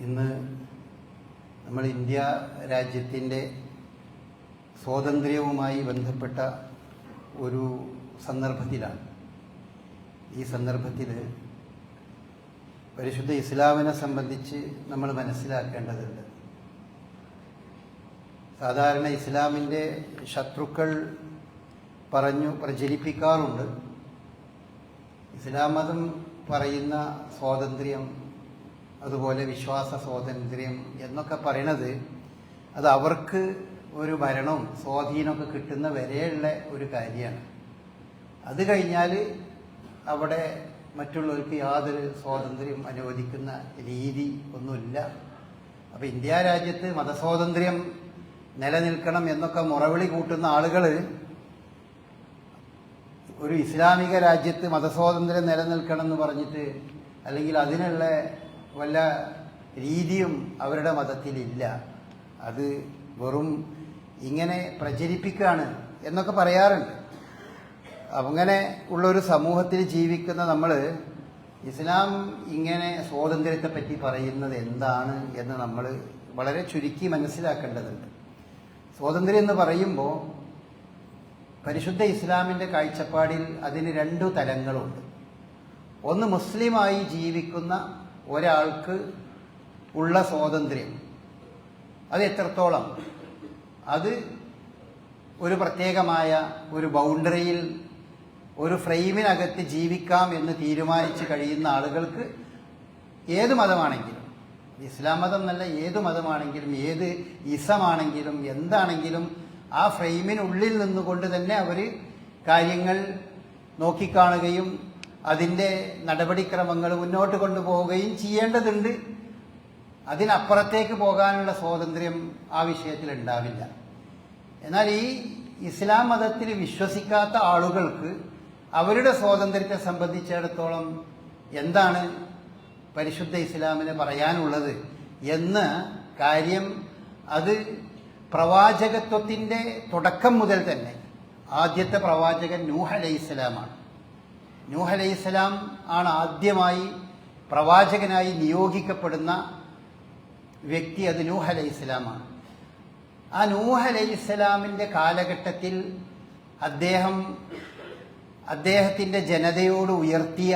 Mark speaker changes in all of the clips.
Speaker 1: ഇന്ന് നമ്മൾ ഇന്ത്യ രാജ്യത്തിന്റെ സ്വാതന്ത്ര്യവുമായി ബന്ധപ്പെട്ട ഒരു സന്ദർഭത്തിലാണ്. ഈ സന്ദർഭത്തിൽ പരിശുദ്ധ ഇസ്ലാമിനെ സംബന്ധിച്ച് നമ്മൾ മനസ്സിലാക്കേണ്ടതുണ്ട്. സാധാരണ ഇസ്ലാമിന്റെ ശത്രുക്കൾ പറഞ്ഞു പ്രചരിപ്പിക്കാറുണ്ട്. ഇസ്ലാം മതം പറയുന്ന സ്വാതന്ത്ര്യം അതുപോലെ വിശ്വാസ സ്വാതന്ത്ര്യം എന്നൊക്കെ പറയണത് അത് അവർക്ക് ഒരു ഭരണവും സ്വാധീനമൊക്കെ കിട്ടുന്ന വരെയുള്ള ഒരു കാര്യമാണ്. അത് കഴിഞ്ഞാൽ അവിടെ മറ്റുള്ളവർക്ക് യാതൊരു സ്വാതന്ത്ര്യം അനുവദിക്കുന്ന രീതി ഒന്നുമില്ല. അപ്പം ഇന്ത്യ രാജ്യത്ത് മതസ്വാതന്ത്ര്യം നിലനിൽക്കണം എന്നൊക്കെ മുറവിളി കൂട്ടുന്ന ആളുകൾ ഒരു ഇസ്ലാമിക രാജ്യത്ത് മതസ്വാതന്ത്ര്യം നിലനിൽക്കണം എന്ന് പറഞ്ഞിട്ട് അല്ലെങ്കിൽ അതിനുള്ള വല്ല രീതിയും അവരുടെ മതത്തിലില്ല. അത് വെറും ഇങ്ങനെ പ്രചരിപ്പിക്കുകയാണ് എന്നൊക്കെ പറയാറുണ്ട്. അങ്ങനെ ഉള്ളൊരു സമൂഹത്തിൽ ജീവിക്കുന്ന നമ്മൾ ഇസ്ലാം ഇങ്ങനെ സ്വാതന്ത്ര്യത്തെപ്പറ്റി പറയുന്നത് എന്താണ് എന്ന് നമ്മൾ വളരെ ചുരുക്കി മനസ്സിലാക്കേണ്ടതുണ്ട്. സ്വാതന്ത്ര്യം എന്ന് പറയുമ്പോൾ പരിശുദ്ധ ഇസ്ലാമിന്റെ കാഴ്ചപ്പാടിൽ അതിന് രണ്ടു തലങ്ങളുണ്ട്. ഒന്ന് മുസ്ലിമായി ജീവിക്കുന്ന ഒരാൾക്ക് ഉള്ള സ്വാതന്ത്ര്യം. അത് എത്രത്തോളം? അത് ഒരു പ്രത്യേകമായ ഒരു ബൗണ്ടറിയിൽ ഒരു ഫ്രെയിമിനകത്ത് ജീവിക്കാം എന്ന് തീരുമാനിച്ചു കഴിയുന്ന ആളുകൾക്ക് ഏത് മതമാണെങ്കിലും ഇസ്ലാം മതം എന്നല്ല ഏത് മതമാണെങ്കിലും ഏത് ഇസമാണെങ്കിലും എന്താണെങ്കിലും ആ ഫ്രെയിമിനുള്ളിൽ നിന്നുകൊണ്ട് തന്നെ അവർ കാര്യങ്ങൾ നോക്കിക്കാണുകയും അതിന്റെ നടപടിക്രമങ്ങൾ മുന്നോട്ട് കൊണ്ടുപോവുകയും ചെയ്യേണ്ടതുണ്ട്. അതിനപ്പുറത്തേക്ക് പോകാനുള്ള സ്വാതന്ത്ര്യം ആ വിഷയത്തിൽ ഉണ്ടാവില്ല. എന്നാൽ ഈ ഇസ്ലാം മതത്തിൽ വിശ്വസിക്കാത്ത ആളുകൾക്ക് അവരുടെ സ്വാതന്ത്ര്യത്തെ സംബന്ധിച്ചിടത്തോളം എന്താണ് പരിശുദ്ധ ഇസ്ലാമിന് പറയാനുള്ളത് എന്ന് കാര്യം അത് പ്രവാചകത്വത്തിന്റെ തുടക്കം മുതൽ തന്നെ ആദ്യത്തെ പ്രവാചകൻ നൂഹ് അലൈഹിസ്സലാമാണ്. നൂഹ് അലൈഹിസ്സലാം ആണ് ആദ്യമായി പ്രവാചകനായി നിയോഗിക്കപ്പെടുന്ന വ്യക്തി അത് നൂഹ് അലൈഹിസ്സലാമാണ് ആ നൂഹ് അലൈഹിസ്സലാമിന്റെ കാലഘട്ടത്തിൽ അദ്ദേഹം അദ്ദേഹത്തിന്റെ ജനതയോട് ഉയർത്തിയ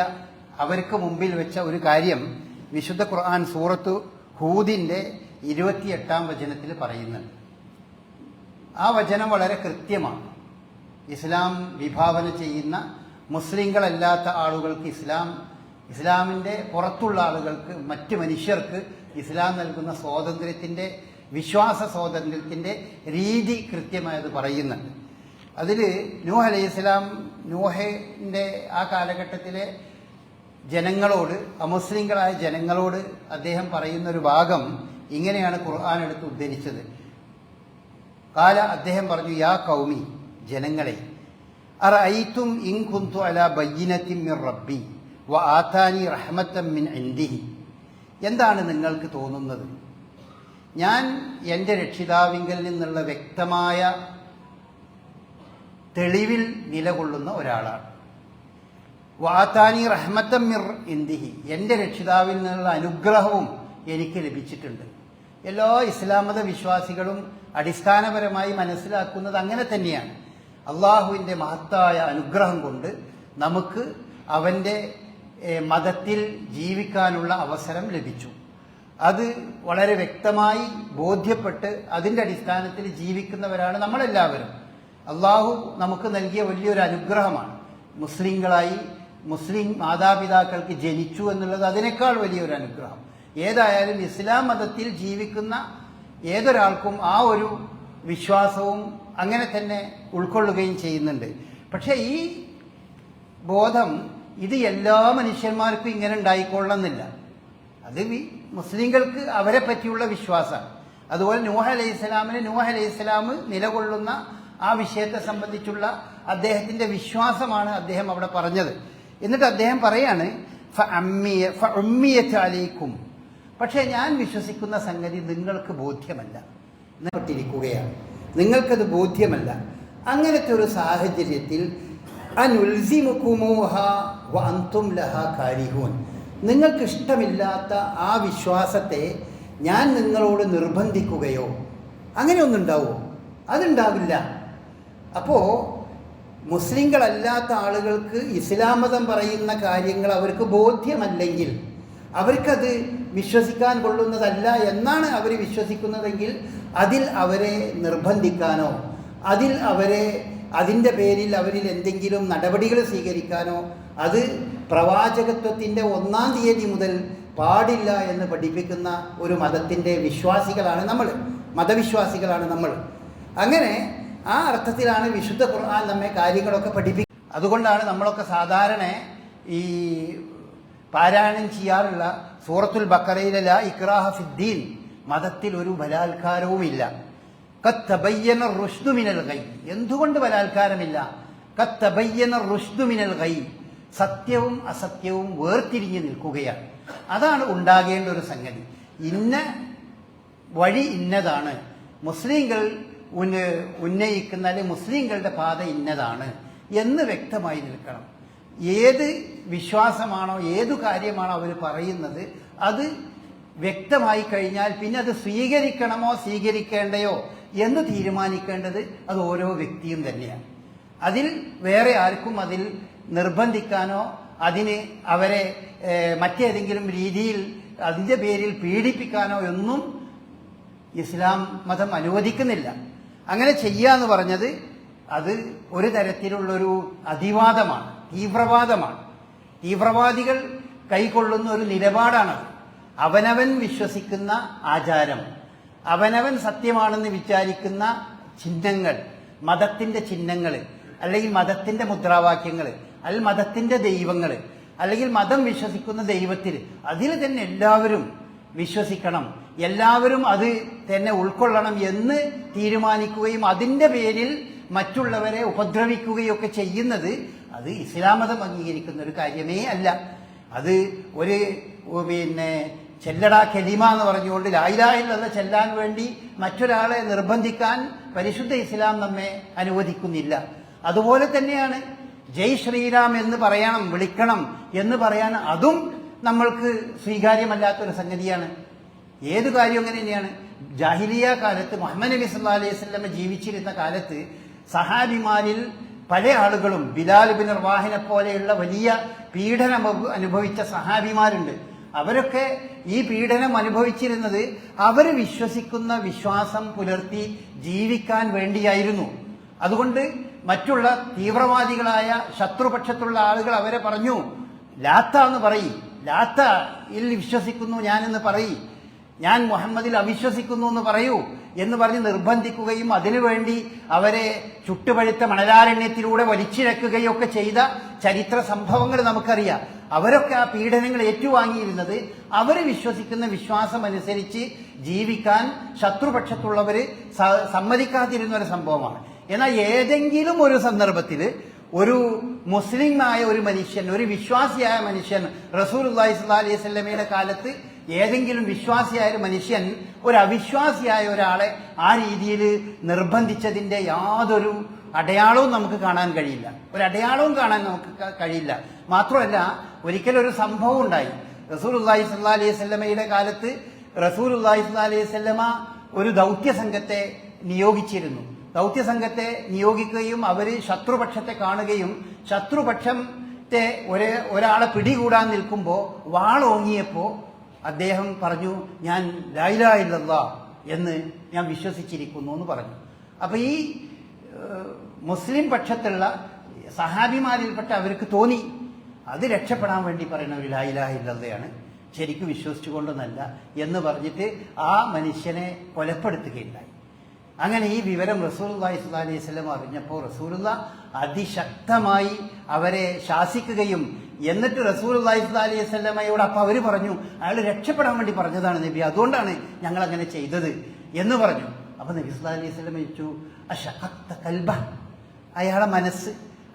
Speaker 1: അവർക്ക് മുമ്പിൽ വെച്ച ഒരു കാര്യം വിശുദ്ധ ഖുർആൻ സൂറത്ത് ഹൂദിന്റെ ഇരുപത്തിയെട്ടാം വചനത്തിൽ പറയുന്നുണ്ട് ആ വചനം വളരെ കൃത്യമാണ്. ഇസ്ലാം വിഭാവന ചെയ്യുന്ന മുസ്ലിങ്ങളല്ലാത്ത ആളുകൾക്ക് ഇസ്ലാം ഇസ്ലാമിന്റെ പുറത്തുള്ള ആളുകൾക്ക് മറ്റ് മനുഷ്യർക്ക് ഇസ്ലാം നൽകുന്ന സ്വാതന്ത്ര്യത്തിന്റെ വിശ്വാസ സ്വാതന്ത്ര്യത്തിന്റെ രീതി കൃത്യമായത് പറയുന്നുണ്ട്. അതിൽ നൂഹ് അലൈഹി ഇസ്ലാം നൂഹിന്റെ ആ കാലഘട്ടത്തിലെ ജനങ്ങളോട് അമുസ്ലിങ്ങളായ ജനങ്ങളോട് അദ്ദേഹം പറയുന്ന ഒരു ഭാഗം ഇങ്ങനെയാണ് ഖുർആൻ എടുത്ത് ഉദ്ധരിച്ചത്. കാല അദ്ദേഹം പറഞ്ഞു യാ കൗമി ജനങ്ങളെ അറഅയ്തും ഇൻ കുന്തു അലാ ബയ്യനത്തിൻ മിർ റബ്ബി വ ആത്താനി റഹ്മത്തം മിൻ ഇൻദിഹി എന്താണ് നിങ്ങൾക്ക് തോന്നുന്നത്? ഞാൻ എന്റെ രക്ഷിതാവിങ്കൽ നിന്നുള്ള വ്യക്തമായ തെളിവിൽ നിലകൊള്ളുന്ന ഒരാളാണ്. വാത്താനി റഹ്മത്തം മിർ ഇന്ദിഹി. എന്റെ രക്ഷിതാവിൽ നിന്നുള്ള അനുഗ്രഹവും എനിക്ക് ലഭിച്ചിട്ടുണ്ട്. എല്ലാ ഇസ്ലാമത വിശ്വാസികളും അടിസ്ഥാനപരമായി മനസ്സിലാക്കുന്നത് അങ്ങനെ തന്നെയാണ്. അള്ളാഹുവിന്റെ മഹത്തായ അനുഗ്രഹം കൊണ്ട് നമുക്ക് അവന്റെ മതത്തിൽ ജീവിക്കാനുള്ള അവസരം ലഭിച്ചു. അത് വളരെ വ്യക്തമായി ബോധ്യപ്പെട്ട് അതിന്റെ അടിസ്ഥാനത്തിൽ ജീവിക്കുന്നവരാണ് നമ്മളെല്ലാവരും. അള്ളാഹു നമുക്ക് നൽകിയ വലിയൊരു അനുഗ്രഹമാണ്. മുസ്ലിങ്ങളായി മുസ്ലിം മാതാപിതാക്കൾക്ക് ജനിച്ചു എന്നുള്ളത് അതിനേക്കാൾ വലിയൊരു അനുഗ്രഹം. ഏതായാലും ഇസ്ലാം മതത്തിൽ ജീവിക്കുന്ന ഏതൊരാൾക്കും ആ ഒരു വിശ്വാസവും അങ്ങനെ തന്നെ ഉൾക്കൊള്ളുകയും ചെയ്യുന്നുണ്ട്. പക്ഷേ ഈ ബോധം ഇത് എല്ലാ മനുഷ്യന്മാർക്കും ഇങ്ങനെ ഉണ്ടായിക്കൊള്ളണമെന്നില്ല. അത് മുസ്ലിങ്ങൾക്ക് അവരെ പറ്റിയുള്ള വിശ്വാസമാണ്. അതുപോലെ നൂഹ അലൈഹി ഇസ്ലാമിന് നൂഹ അലൈഹി നിലകൊള്ളുന്ന ആ വിഷയത്തെ സംബന്ധിച്ചുള്ള അദ്ദേഹത്തിന്റെ വിശ്വാസമാണ് അദ്ദേഹം അവിടെ പറഞ്ഞത്. എന്നിട്ട് അദ്ദേഹം പറയാണ് "ഫഅമ്മിയ- ഫഉമ്മിയത്ത് അലൈക്കും. പക്ഷേ ഞാൻ വിശ്വസിക്കുന്ന സംഗതി നിങ്ങൾക്ക് ബോധ്യമല്ല. പെട്ടിരിക്കുകയാണ് നിങ്ങൾക്കത് ബോധ്യമല്ല. അങ്ങനത്തെ ഒരു സാഹചര്യത്തിൽ അനുൽസിമുക്കുമോഹ വ അന്തും ലഹ കാരിഹൂൻ. നിങ്ങൾക്ക് ഇഷ്ടമില്ലാത്ത ആ വിശ്വാസത്തെ ഞാൻ നിങ്ങളോട് നിർബന്ധിക്കുകയോ അങ്ങനെയൊന്നും ഉണ്ടാവുമോ അതുണ്ടാവില്ല. അപ്പോൾ മുസ്ലിങ്ങളല്ലാത്ത ആളുകൾക്ക് ഇസ്ലാം മതം പറയുന്ന കാര്യങ്ങൾ അവർക്ക് ബോധ്യമല്ലെങ്കിൽ അവർക്കത് വിശ്വസിക്കാൻ കൊള്ളുന്നതല്ല എന്നാണ് അവർ വിശ്വസിക്കുന്നതെങ്കിൽ അതിൽ അവരെ നിർബന്ധിക്കാനോ അതിൽ അവരെ അതിന്റെ പേരിൽ അവരിൽ എന്തെങ്കിലും നടപടികൾ സ്വീകരിക്കാനോ അത് പ്രവാചകത്വത്തിന്റെ ഒന്നാം തീയതി മുതൽ പാടില്ല എന്ന് പഠിപ്പിക്കുന്ന ഒരു മതത്തിന്റെ വിശ്വാസികളാണ് നമ്മൾ. മതവിശ്വാസികളാണ് നമ്മൾ. അങ്ങനെ ആ അർത്ഥത്തിലാണ് വിശുദ്ധ ഖുർആൻ നമ്മെ കാര്യങ്ങളൊക്കെ പഠിപ്പിക്കുക അതുകൊണ്ടാണ് നമ്മളൊക്കെ സാധാരണ ഈ പാരായണം ചെയ്യാറുള്ള സൂറത്തുൽ ബക്കറയിലെ ലാ ഇക്രാഹ ഫിദ്ദീൻ മതത്തിൽ ഒരു ബലാത്കാരവുമില്ല. കത്തബയ്യന റുഷ്ദുമിനൽ കൈ എന്തുകൊണ്ട് ബലാത്കാരമില്ല? കത്തബയ്യന റുഷ്ദുമിനൽ കൈ സത്യവും അസത്യവും വേർതിരിഞ്ഞു നിൽക്കുകയാണ്. അതാണ് ഉണ്ടാകേണ്ട ഒരു സംഗതി. ഇന്ന വഴി ഇന്നതാണ്. മുസ്ലിങ്ങൾ ഉന്ന ഉന്നയിക്കുന്ന അല്ലെങ്കിൽ മുസ്ലിങ്ങളുടെ പാത ഇന്നതാണ് എന്ന് വ്യക്തമായി നിൽക്കണം. ഏത് വിശ്വാസമാണോ ഏതു കാര്യമാണോ അവർ പറയുന്നത് അത് വ്യക്തമായി കഴിഞ്ഞാൽ പിന്നെ അത് സ്വീകരിക്കണമോ സ്വീകരിക്കേണ്ടയോ എന്ന് തീരുമാനിക്കേണ്ടത് അത് ഓരോ വ്യക്തിയും തന്നെയാണ്. അതിൽ വേറെ ആർക്കും അതിൽ നിർബന്ധിക്കാനോ അതിന് അവരെ മറ്റേതെങ്കിലും രീതിയിൽ അതിന്റെ പേരിൽ പീഡിപ്പിക്കാനോ ഒന്നും ഇസ്ലാം മതം അനുവദിക്കുന്നില്ല. അങ്ങനെ ചെയ്യാന്ന് പറഞ്ഞത് അത് ഒരു തരത്തിലുള്ളൊരു അതിവാദമാണ് തീവ്രവാദമാണ്. തീവ്രവാദികൾ കൈക്കൊള്ളുന്ന ഒരു നിലപാടാണത്. അവനവൻ വിശ്വസിക്കുന്ന ആചാരം അവനവൻ സത്യമാണെന്ന് വിചാരിക്കുന്ന ചിഹ്നങ്ങൾ മതത്തിന്റെ ചിഹ്നങ്ങൾ അല്ലെങ്കിൽ മതത്തിന്റെ മുദ്രാവാക്യങ്ങൾ അല്ലെങ്കിൽ മതത്തിന്റെ ദൈവങ്ങൾ അല്ലെങ്കിൽ മതം വിശ്വസിക്കുന്ന ദൈവത്തിൽ അതിൽ തന്നെ എല്ലാവരും വിശ്വസിക്കണം. എല്ലാവരും അത് തന്നെ ഉൾക്കൊള്ളണം എന്ന് തീരുമാനിക്കുകയും അതിന്റെ പേരിൽ മറ്റുള്ളവരെ ഉപദ്രവിക്കുകയൊക്കെ ചെയ്യുന്നത് അത് ഇസ്ലാം മതം അംഗീകരിക്കുന്ന ഒരു കാര്യമേ അല്ല. അത് ഒരു പിന്നെ ചെല്ലടാ കെലിമ എന്ന് പറഞ്ഞുകൊണ്ട് ലായിലായില്ലെന്ന് ചെല്ലാൻ വേണ്ടി മറ്റൊരാളെ നിർബന്ധിക്കാൻ പരിശുദ്ധ ഇസ്ലാം നമ്മെ അനുവദിക്കുന്നില്ല. അതുപോലെ തന്നെയാണ് ജയ് ശ്രീരാം എന്ന് പറയണം വിളിക്കണം എന്ന് പറയാൻ അതും നമ്മൾക്ക് സ്വീകാര്യമല്ലാത്തൊരു സംഗതിയാണ്. ഏത് കാര്യം അങ്ങനെ തന്നെയാണ്? ജാഹിലിയ കാലത്ത് മുഹമ്മദ് നബി സല്ലാ അലൈഹി സ്വലമ ജീവിച്ചിരുന്ന കാലത്ത് സഹാബിമാരിൽ പല ആളുകളും ബിലാൽ ബിൻ റവാഹിനെ പോലെയുള്ള വലിയ പീഡനം അനുഭവിച്ച സഹാബിമാരുണ്ട്. അവരൊക്കെ ഈ പീഡനം അനുഭവിച്ചിരുന്നത് അവർ വിശ്വസിക്കുന്ന വിശ്വാസം പുലർത്തി ജീവിക്കാൻ വേണ്ടിയായിരുന്നു. അതുകൊണ്ട് മറ്റുള്ള തീവ്രവാദികളായ ശത്രുപക്ഷത്തുള്ള ആളുകൾ അവരെ പറഞ്ഞു ലാത്ത എന്ന് പറയും. ലാത്ത ഇൽ വിശ്വസിക്കുന്നു ഞാനെന്ന് പറയും. ഞാൻ മുഹമ്മദിൽ അവിശ്വസിക്കുന്നു എന്ന് പറയൂ എന്ന് പറഞ്ഞ് നിർബന്ധിക്കുകയും അതിനുവേണ്ടി അവരെ ചുട്ടുപഴുത്ത മണലാരണ്യത്തിലൂടെ വലിച്ചിഴക്കുകയും ഒക്കെ ചെയ്ത ചരിത്ര സംഭവങ്ങൾ നമുക്കറിയാം. അവരൊക്കെ ആ പീഡനങ്ങൾ ഏറ്റുവാങ്ങിയിരുന്നത് അവർ വിശ്വസിക്കുന്ന വിശ്വാസം അനുസരിച്ച് ജീവിക്കാൻ ശത്രുപക്ഷത്തുള്ളവർ സമ്മതിക്കാതിരുന്ന ഒരു സംഭവമാണ്. എന്നാൽ ഏതെങ്കിലും ഒരു സന്ദർഭത്തിൽ ഒരു മുസ്ലിമായ ഒരു മനുഷ്യൻ ഒരു വിശ്വാസിയായ മനുഷ്യൻ റസൂൽ അള്ളാഹി സ്വല്ലാ അലൈഹി സ്വലമയുടെ കാലത്ത് ഏതെങ്കിലും വിശ്വാസിയായ ഒരു മനുഷ്യൻ ഒരു അവിശ്വാസിയായ ഒരാളെ ആ രീതിയിൽ നിർബന്ധിച്ചതിന്റെ യാതൊരു അടയാളവും നമുക്ക് കാണാൻ കഴിയില്ല. ഒരു അടയാളവും കാണാൻ നമുക്ക് കഴിയില്ല. മാത്രമല്ല ഒരിക്കലൊരു സംഭവം ഉണ്ടായി. റസൂൽ അള്ളാഹി സ്വല്ലാ അലൈഹി സ്വല്ലമയുടെ കാലത്ത് റസൂൽ അള്ളാഹി സ്വല്ലാ അലൈഹി സ്വല്ലമ ഒരു ദൗത്യ സംഘത്തെ നിയോഗിച്ചിരുന്നു. ദൗത്യ സംഘത്തെ നിയോഗിക്കുകയും അവർ ശത്രുപക്ഷത്തെ കാണുകയും ശത്രുപക്ഷത്തെ ഒരേ ഒരാളെ പിടികൂടാൻ നിൽക്കുമ്പോൾ വാളോങ്ങിയപ്പോൾ അദ്ദേഹം പറഞ്ഞു ഞാൻ ലായിലായില്ല എന്ന് ഞാൻ വിശ്വസിച്ചിരിക്കുന്നു എന്ന് പറഞ്ഞു. അപ്പൊ ഈ മുസ്ലിം പക്ഷത്തുള്ള സഹാബിമാരിൽപ്പെട്ട അവർക്ക് തോന്നി. അത് രക്ഷപ്പെടാൻ വേണ്ടി പറയുന്ന ഒരു ലായിലായില്ലതയാണ് ശരിക്കും വിശ്വസിച്ചുകൊണ്ടെന്നല്ല എന്ന് പറഞ്ഞിട്ട് ആ മനുഷ്യനെ കൊലപ്പെടുത്തുകയുണ്ടായി. അങ്ങനെ ഈ വിവരം റസൂലുള്ളാഹി സ്വല്ലല്ലാഹി അലൈഹി വസല്ലം അറിഞ്ഞപ്പോൾ റസൂലുള്ള അതിശക്തമായി അവരെ ശാസിക്കുകയും എന്നിട്ട് സ്വല്ലല്ലാഹി അലൈഹി വസല്ലമയോട് അപ്പോൾ അവർ പറഞ്ഞു അയാൾ രക്ഷപ്പെടാൻ വേണ്ടി പറഞ്ഞതാണ് നബി. അതുകൊണ്ടാണ് ഞങ്ങൾ അങ്ങനെ ചെയ്തത് എന്ന് പറഞ്ഞു. അപ്പോൾ നബി സ്വല്ലല്ലാഹി അലൈഹി വസല്ലം ചോദിച്ചു കൽബ അയാളെ മനസ്സ്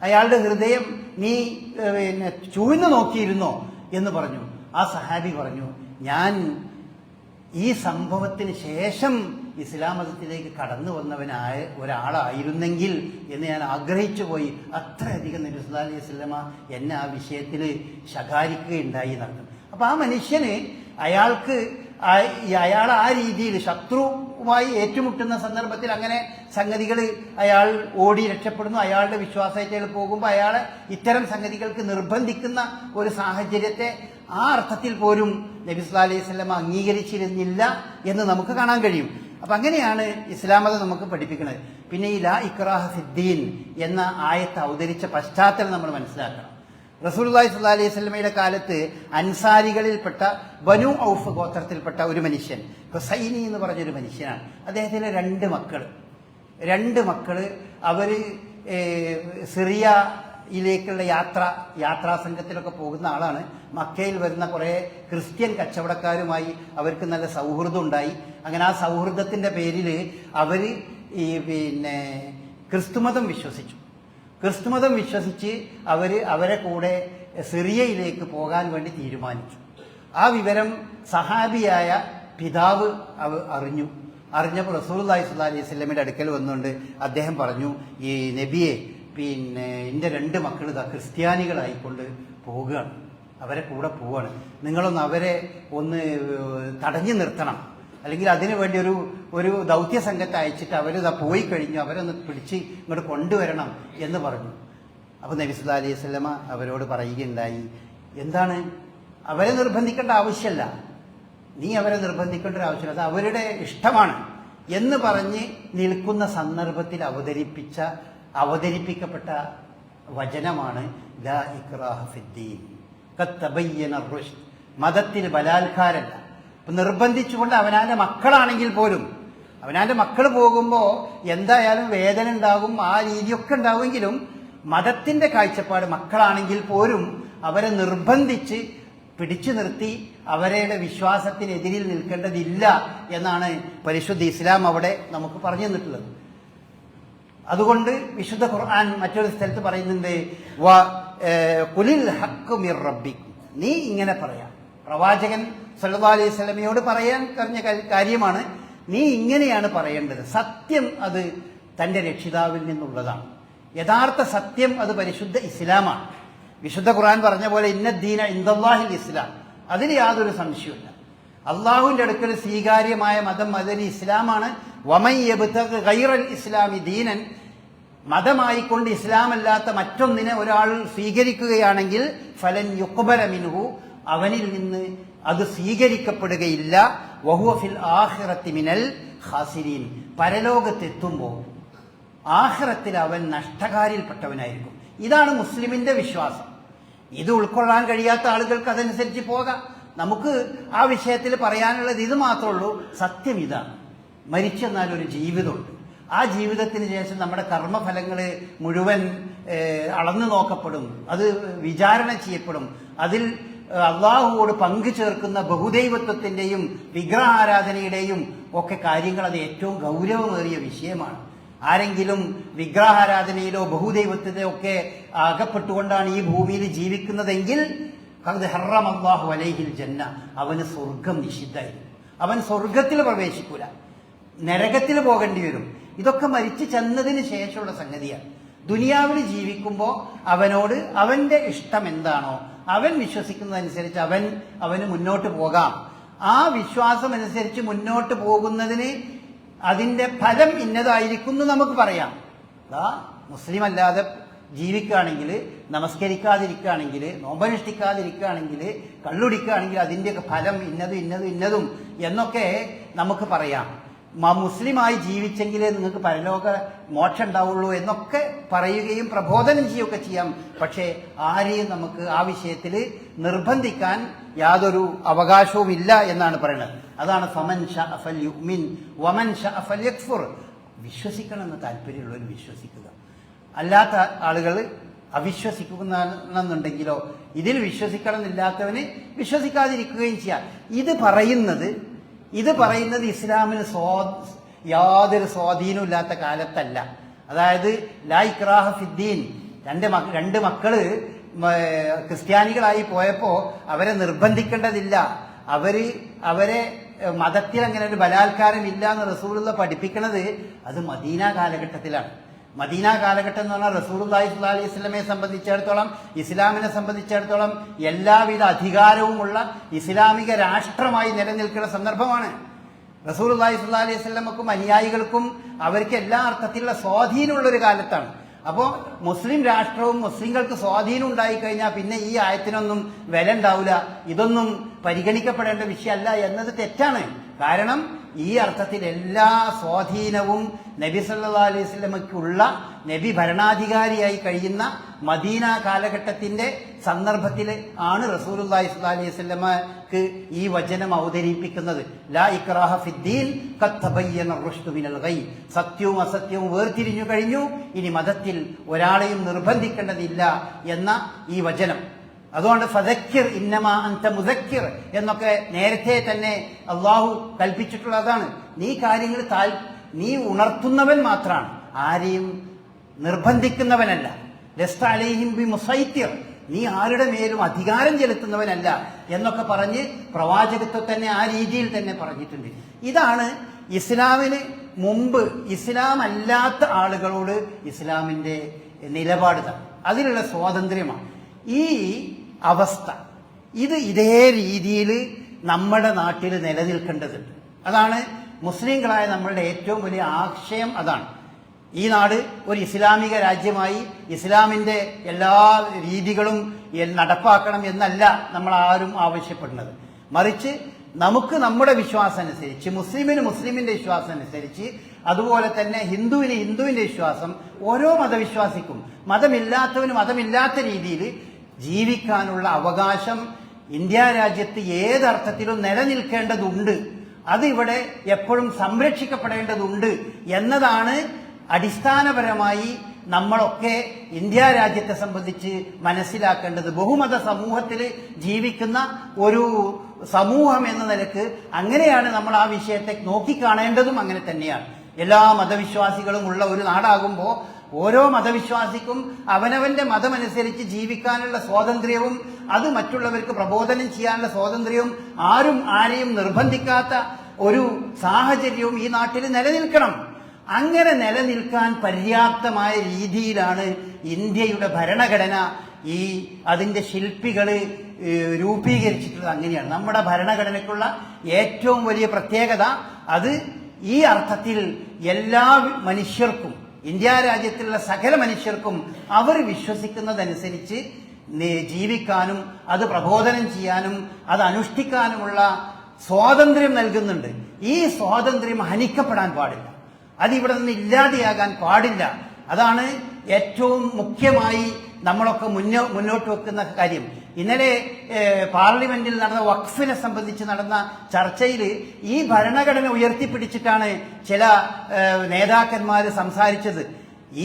Speaker 1: അയാളുടെ ഹൃദയം നീ പിന്നെ ചൂഴ്ന്നു നോക്കിയിരുന്നോ എന്ന് പറഞ്ഞു. ആ സഹാബി പറഞ്ഞു ഞാൻ ഈ സംഭവത്തിന് ശേഷം ഇസ്ലാം മതത്തിലേക്ക് കടന്നു വന്നവനായ ഒരാളായിരുന്നെങ്കിൽ എന്ന് ഞാൻ ആഗ്രഹിച്ചു പോയി. അത്രയധികം നബി സല്ലല്ലാഹു അലൈഹി സ്വലമ എന്നെ ആ വിഷയത്തിൽ ശകാരിക്കുകയുണ്ടായി നടന്നു. അപ്പൊ ആ മനുഷ്യന് അയാൾക്ക് അയാൾ ആ രീതിയിൽ ശത്രുവുമായി ഏറ്റുമുട്ടുന്ന സന്ദർഭത്തിൽ അങ്ങനെ സംഗതികൾ അയാൾ ഓടി രക്ഷപ്പെടുന്നു. അയാളുടെ വിശ്വാസത്തിൽ പോകുമ്പോൾ അയാളെ ഇത്തരം സംഗതികൾക്ക് നിർബന്ധിക്കുന്ന ഒരു സാഹചര്യത്തെ ആ അർത്ഥത്തിൽ പോലും നബി അലൈഹി സ്വലമ അംഗീകരിച്ചിരുന്നില്ല എന്ന് നമുക്ക് കാണാൻ കഴിയും. അപ്പൊ അങ്ങനെയാണ് ഇസ്ലാം മതം നമുക്ക് പഠിപ്പിക്കുന്നത്. പിന്നെ ഈ ലാ ഇക്രാഹ സിദ്ദീൻ എന്ന ആയത്ത് അവതരിച്ച പശ്ചാത്തലം നമ്മൾ മനസ്സിലാക്കണം. റസൂലുള്ളാഹി സ്വല്ലാ അലൈഹി സ്വലമയുടെ കാലത്ത് അൻസാരികളിൽപ്പെട്ട ബനു ഔഫ് ഗോത്രത്തിൽപ്പെട്ട ഒരു മനുഷ്യൻ ഹുസൈനി എന്ന് പറഞ്ഞൊരു മനുഷ്യനാണ്. അദ്ദേഹത്തിന്റെ രണ്ട് മക്കൾ രണ്ട് മക്കൾ അവർ ഏഹ്, സിറിയയിലേക്കുള്ള യാത്ര യാത്രാ സംഘത്തിലൊക്കെ പോകുന്ന ആളാണ്. മക്കയിൽ വരുന്ന കുറേ ക്രിസ്ത്യൻ കച്ചവടക്കാരുമായി അവർക്ക് നല്ല സൗഹൃദം ഉണ്ടായി. അങ്ങനെ ആ സൗഹൃദത്തിന്റെ പേരിൽ അവർ ഈ പിന്നെ ക്രിസ്തുമതം വിശ്വസിച്ചു. ക്രിസ്തുമതം വിശ്വസിച്ച് അവർ അവരെ കൂടെ സിറിയയിലേക്ക് പോകാൻ വേണ്ടി തീരുമാനിച്ചു. ആ വിവരം സഹാബിയായ പിതാവ് അവ- അറിഞ്ഞു. അറിഞ്ഞപ്പോൾ റസൂലുള്ളാഹി സ്വല്ലാ അലൈഹി വസല്ലമയുടെ അടുക്കൽ വന്നുകൊണ്ട് അദ്ദേഹം പറഞ്ഞു ഈ നബിയെ പിന്നെ എന്റെ രണ്ട് മക്കൾ ഇതാ ക്രിസ്ത്യാനികളായിക്കൊണ്ട് പോവുകയാണ് അവരെ കൂടെ പോവാണ്. നിങ്ങളൊന്ന് അവരെ ഒന്ന് തടഞ്ഞു നിർത്തണം. അല്ലെങ്കിൽ അതിനു വേണ്ടി ഒരു ഒരു ദൗത്യ സംഘത്തെ അയച്ചിട്ട് അവരിതാ പോയി കഴിഞ്ഞു അവരൊന്ന് പിടിച്ച് ഇങ്ങോട്ട് കൊണ്ടുവരണം എന്ന് പറഞ്ഞു. അപ്പോൾ നബി സല്ലല്ലാഹു അലൈഹി സ്വലമ അവരോട് പറയുകയുണ്ടായി എന്താണ്? അവരെ നിർബന്ധിക്കേണ്ട ആവശ്യമല്ല. നീ അവരെ നിർബന്ധിക്കേണ്ട ഒരു ആവശ്യമില്ല. അത് അവരുടെ ഇഷ്ടമാണ്. എന്ന് പറഞ്ഞ് നിൽക്കുന്ന സന്ദർഭത്തിൽ അവതരിപ്പിച്ച അവതരിപ്പിക്കപ്പെട്ട വചനമാണ് ലാ ഫിദ്ദീൻ മതത്തിൽ ബലാത്കാരല്ല നിർബന്ധിച്ചുകൊണ്ട് അവനാന്റെ മക്കളാണെങ്കിൽ പോലും അവനാന്റെ മക്കൾ പോകുമ്പോൾ എന്തായാലും വേദന ഉണ്ടാകും ആ രീതിയൊക്കെ ഉണ്ടാവുമെങ്കിലും മതത്തിന്റെ കാഴ്ചപ്പാട് മക്കളാണെങ്കിൽ പോലും അവരെ നിർബന്ധിച്ച് പിടിച്ചു നിർത്തി അവരുടെ വിശ്വാസത്തിനെതിരിൽ നിൽക്കേണ്ടതില്ല എന്നാണ് പരിശുദ്ധ ഇസ്ലാം അവിടെ നമുക്ക് പറഞ്ഞു തന്നിട്ടുള്ളത്. അതുകൊണ്ട് വിശുദ്ധ ഖുർആൻ മറ്റൊരു സ്ഥലത്ത് പറയുന്നുണ്ട് വ കുലിൽ ഹക്ക് മിർ റബ്ബിക്കും നീ ഇങ്ങനെ പറയാം. പ്രവാചകൻ സല്ലാ അലൈഹി സ്വലമയോട് പറയാൻ കഴിഞ്ഞ കാര്യമാണ് നീ ഇങ്ങനെയാണ് പറയേണ്ടത്. സത്യം അത് തന്റെ രക്ഷിതാവിൽ നിന്നുള്ളതാണ്. യഥാർത്ഥ സത്യം അത് പരിശുദ്ധ ഇസ്ലാമാണ്. വിശുദ്ധ ഖുർആൻ പറഞ്ഞ പോലെ ഇന്ന ഇന്നദ്ദീന ഇന്ദാഹിൽ ഇസ്ലാം. അതിന് യാതൊരു സംശയവുമില്ല. അള്ളാഹുവിന്റെ അടുക്കൽ സ്വീകാര്യമായ മതം മദനി ഇസ്ലാമാണ്. ഗൈറൽ ഇസ്ലാമി ദീനൻ. മതമായിക്കൊണ്ട് ഇസ്ലാമല്ലാത്ത മറ്റൊന്നിനെ ഒരാൾ സ്വീകരിക്കുകയാണെങ്കിൽ ഫലൻ യുക്ബല മിൻഹു. അവനിൽ നിന്ന് അത് സ്വീകരിക്കപ്പെടുകയില്ല. വഹുവ ഫിൽ ആഖിറത്തി മിനൽ ഖാസിരീൻ. പരലോകത്തെത്തുമ്പോൾ ആഹ്റത്തിൽ അവൻ നഷ്ടകാരിൽപ്പെട്ടവനായിരിക്കും. ഇതാണ് മുസ്ലിമിന്റെ വിശ്വാസം. ഇത് ഉൾക്കൊള്ളാൻ കഴിയാത്ത ആളുകൾക്ക് അതനുസരിച്ച് പോകാം. നമുക്ക് ആ വിഷയത്തിൽ പറയാനുള്ളത് ഇത് മാത്രമേ ഉള്ളൂ. സത്യം ഇതാണ് മരിച്ചെന്നാൽ ഒരു ജീവിതമുണ്ട്. ആ ജീവിതത്തിന് ശേഷം നമ്മുടെ കർമ്മഫലങ്ങൾ മുഴുവൻ അളന്നു നോക്കപ്പെടും. അത് വിചാരണ ചെയ്യപ്പെടും. അതിൽ അള്ളാഹുവോട് പങ്കു ചേർക്കുന്ന ബഹുദൈവത്വത്തിന്റെയും വിഗ്രഹാരാധനയുടെയും ഒക്കെ കാര്യങ്ങൾ അത് ഏറ്റവും ഗൗരവമേറിയ വിഷയമാണ്. ആരെങ്കിലും വിഗ്രഹാരാധനയിലോ ബഹുദൈവത്തിലോ ഒക്കെ അകപ്പെട്ടുകൊണ്ടാണ് ഈ ഭൂമിയിൽ ജീവിക്കുന്നതെങ്കിൽ ഹറം ജന്ന. അവന് സ്വർഗം നിഷിദ്ധായിരുന്നു അവൻ സ്വർഗത്തിൽ പ്രവേശിക്കൂല. നരകത്തിൽ പോകേണ്ടി വരും. ഇതൊക്കെ മരിച്ചു ചെന്നതിന് ശേഷമുള്ള സംഗതിയാണ്. ദുനിയാവിൽ ജീവിക്കുമ്പോൾ അവനോട് അവന്റെ ഇഷ്ടം എന്താണോ അവൻ വിശ്വസിക്കുന്നതനുസരിച്ച് അവൻ അവന് മുന്നോട്ട് പോകാം. ആ വിശ്വാസം അനുസരിച്ച് മുന്നോട്ട് പോകുന്നതിന് അതിന്റെ ഫലം ഇന്നതായിരിക്കും എന്ന് നമുക്ക് പറയാം. മുസ്ലിം അല്ലാതെ ജീവിക്കുകയാണെങ്കിൽ നമസ്കരിക്കാതിരിക്കുകയാണെങ്കിൽ നോമ്പനുഷ്ഠിക്കാതിരിക്കുകയാണെങ്കിൽ കള്ളുടിക്കുകയാണെങ്കിൽ അതിന്റെയൊക്കെ ഫലം ഇന്നതും ഇന്നതും ഇന്നതും എന്നൊക്കെ നമുക്ക് പറയാം. മുസ്ലിമായി ജീവിച്ചെങ്കിലേ നിങ്ങൾക്ക് പരലോക മോക്ഷം ഉണ്ടാവുള്ളൂ എന്നൊക്കെ പറയുകയും പ്രബോധനം ചെയ്യുകയൊക്കെ ചെയ്യാം. പക്ഷേ ആരെയും നമുക്ക് ആ വിഷയത്തിൽ നിർബന്ധിക്കാൻ യാതൊരു അവകാശവും ഇല്ല എന്നാണ് പറയുന്നത്. അതാണ് ഫമൻ ഷ അഫൽ യുമിൻ വമൻ ഷ അഫൽ യക്ഫുർ. വിശ്വസിക്കണമെന്ന് താല്പര്യമുള്ളവർ വിശ്വസിക്കുക. അല്ലാത്ത ആളുകൾ അവിശ്വസിക്കുന്നുണ്ടെങ്കിലോ ഇതിൽ വിശ്വസിക്കണമെന്നില്ലാത്തവന് വിശ്വസിക്കാതിരിക്കുകയും ചെയ്യാം. ഇത് പറയുന്നത് ഇത് പറയുന്നത് ഇസ്ലാമിന് സ്വാ യാതൊരു സ്വാധീനവും ഇല്ലാത്ത കാലത്തല്ല. അതായത് ലാ ഇക്രാഹ ഫിദ്ദീൻ രണ്ട് രണ്ട് മക്കൾ ക്രിസ്ത്യാനികളായി പോയപ്പോ അവരെ നിർബന്ധിക്കേണ്ടതില്ല. അവർ അവരെ മതത്തിൽ അങ്ങനെ ഒരു ബലാത്കാരം ഇല്ല എന്ന് റസൂലുള്ള പഠിപ്പിക്കണത് അത് മദീന കാലഘട്ടത്തിലാണ്. മദീന കാലഘട്ടം എന്ന് പറഞ്ഞാൽ റസൂലുള്ളാഹി സ്വല്ലല്ലാഹി അലൈഹി വസല്ലമയെ സംബന്ധിച്ചിടത്തോളം ഇസ്ലാമിനെ സംബന്ധിച്ചിടത്തോളം എല്ലാവിധ അധികാരവുമുള്ള ഇസ്ലാമിക രാഷ്ട്രമായി നിലനിൽക്കുന്ന സന്ദർഭമാണ്. റസൂലുള്ളാഹി സ്വല്ലല്ലാഹി അലൈഹി ഇസ്ലമക്കും അനുയായികൾക്കും അവർക്ക് എല്ലാ അർത്ഥത്തിലുള്ള സ്വാധീനമുള്ള ഒരു കാലത്താണ്. അപ്പോൾ മുസ്ലിം രാഷ്ട്രവും മുസ്ലിങ്ങൾക്ക് സ്വാധീനം ഉണ്ടായിക്കഴിഞ്ഞാൽ പിന്നെ ഈ ആയത്തിനൊന്നും വില ഉണ്ടാവില്ല ഇതൊന്നും പരിഗണിക്കപ്പെടേണ്ട വിഷയമല്ല എന്നത് തെറ്റാണ്. കാരണം ഈ അർത്ഥത്തിൽ എല്ലാ സ്വാധീനവും നബി സല്ലാ അലൈഹി സ്വലമയ്ക്കുള്ള നബി ഭരണാധികാരിയായി കഴിയുന്ന മദീന കാലഘട്ടത്തിന്റെ സന്ദർഭത്തിൽ ആണ് റസൂലുല്ലാഹി സ്വല്ലാ അലൈഹി സ്വലമക്ക് ഈ വചനം അവതരിപ്പിക്കുന്നത്. ലാ ഇക്റാഹ ഫിദ്ദീൻ സത്യവും അസത്യവും വേർതിരിഞ്ഞു കഴിഞ്ഞു. ഇനി മതത്തിൽ ഒരാളെയും നിർബന്ധിക്കേണ്ടതില്ല എന്ന ഈ വചനം. അതുകൊണ്ട് ഫതക്കിർ ഇന്നമ അന്ത മുതക്കിർ എന്നൊക്കെ നേരത്തെ തന്നെ അള്ളാഹു കൽപ്പിച്ചിട്ടുള്ളതാണ് നീ കാര്യങ്ങൾ താൽ നീ ഉണർത്തുന്നവൻ മാത്രമാണ്. ആരെയും നിർബന്ധിക്കുന്നവനല്ല. ലസ്ത അലൈഹിം ബി മുസൈത്തിർ. നീ ആരുടെ മേലും അധികാരം ചെലുത്തുന്നവനല്ല എന്നൊക്കെ പറഞ്ഞ് പ്രവാചകത്വം തന്നെ ആ രീതിയിൽ തന്നെ പറഞ്ഞിട്ടുണ്ട്. ഇതാണ് ഇസ്ലാമിന് മുമ്പ് ഇസ്ലാം അല്ലാത്ത ആളുകളോട് ഇസ്ലാമിന്റെ നിലപാട്. അതിനുള്ള സ്വാതന്ത്ര്യമാണ്. ഈ അവസ്ഥ. ഇത് ഇതേ രീതിയിൽ നമ്മുടെ നാട്ടിൽ നിലനിൽക്കേണ്ടതുണ്ട്. അതാണ് മുസ്ലിങ്ങളായ നമ്മളുടെ ഏറ്റവും വലിയ ആശയം അതാണ്. ഈ നാട് ഒരു ഇസ്ലാമിക രാജ്യമായി ഇസ്ലാമിന്റെ എല്ലാ രീതികളും നടപ്പാക്കണം എന്നല്ല നമ്മൾ ആരും ആവശ്യപ്പെടുന്നത്. മറിച്ച് നമുക്ക് നമ്മുടെ വിശ്വാസം അനുസരിച്ച് മുസ്ലിമിന് മുസ്ലിമിന്റെ വിശ്വാസം അനുസരിച്ച് അതുപോലെ തന്നെ ഹിന്ദുവിന് ഹിന്ദുവിന്റെ വിശ്വാസം ഓരോ മതവിശ്വാസിക്കും. മതമില്ലാത്തവന് മതമില്ലാത്ത രീതിയിൽ ജീവിക്കാനുള്ള അവകാശം ഇന്ത്യ രാജ്യത്ത് ഏതർത്ഥത്തിലും നിലനിൽക്കേണ്ടതുണ്ട്. അതിവിടെ എപ്പോഴും സംരക്ഷിക്കപ്പെടേണ്ടതുണ്ട് എന്നതാണ് അടിസ്ഥാനപരമായി നമ്മളൊക്കെ ഇന്ത്യ രാജ്യത്തെ സംബന്ധിച്ച് മനസ്സിലാക്കേണ്ടത്. ബഹുമത സമൂഹത്തിൽ ജീവിക്കുന്ന ഒരു സമൂഹം എന്ന നിലയ്ക്ക് അങ്ങനെയാണ് നമ്മൾ ആ വിഷയത്തെ നോക്കിക്കാണേണ്ടതും അങ്ങനെ തന്നെയാണ്. എല്ലാ മതവിശ്വാസികളും ഉള്ള ഒരു നാടാകുമ്പോൾ ഓരോ മതവിശ്വാസിക്കും അവനവന്റെ മതമനുസരിച്ച് ജീവിക്കാനുള്ള സ്വാതന്ത്ര്യവും അത് മറ്റുള്ളവർക്ക് പ്രബോധനം ചെയ്യാനുള്ള സ്വാതന്ത്ര്യവും ആരും ആരെയും നിർബന്ധിക്കാത്ത ഒരു സാഹചര്യവും ഈ നാട്ടിൽ നിലനിൽക്കണം. അങ്ങനെ നിലനിൽക്കാൻ പര്യാപ്തമായ രീതിയിലാണ് ഇന്ത്യയുടെ ഭരണഘടന. ഈ അതിന്റെ ശില്പികൾ ഏഹ്, രൂപീകരിച്ചിട്ടുള്ളത് അങ്ങനെയാണ്. നമ്മുടെ ഭരണഘടനയ്ക്കുള്ള ഏറ്റവും വലിയ പ്രത്യേകത അത് ഈ അർത്ഥത്തിൽ എല്ലാ മനുഷ്യർക്കും ഇന്ത്യ രാജ്യത്തിലുള്ള സകല മനുഷ്യർക്കും അവർ വിശ്വസിക്കുന്നതനുസരിച്ച് ജീവിക്കാനും അത് പ്രബോധനം ചെയ്യാനും അത് അനുഷ്ഠിക്കാനുമുള്ള സ്വാതന്ത്ര്യം നൽകുന്നുണ്ട്. ഈ സ്വാതന്ത്ര്യം ഹനിക്കപ്പെടാൻ പാടില്ല. അതിവിടെ നിന്ന് ഇല്ലാതെയാകാൻ പാടില്ല. അതാണ് ഏറ്റവും മുഖ്യമായി നമ്മളൊക്കെ മുന്നോ മുന്നോട്ട് വെക്കുന്ന കാര്യം. ഇന്നലെ പാർലമെന്റിൽ നടന്ന വഖഫിനെ സംബന്ധിച്ച് നടന്ന ചർച്ചയിൽ ഈ ഭരണഘടന ഉയർത്തിപ്പിടിച്ചിട്ടാണ് ചില നേതാക്കന്മാർ സംസാരിച്ചത്.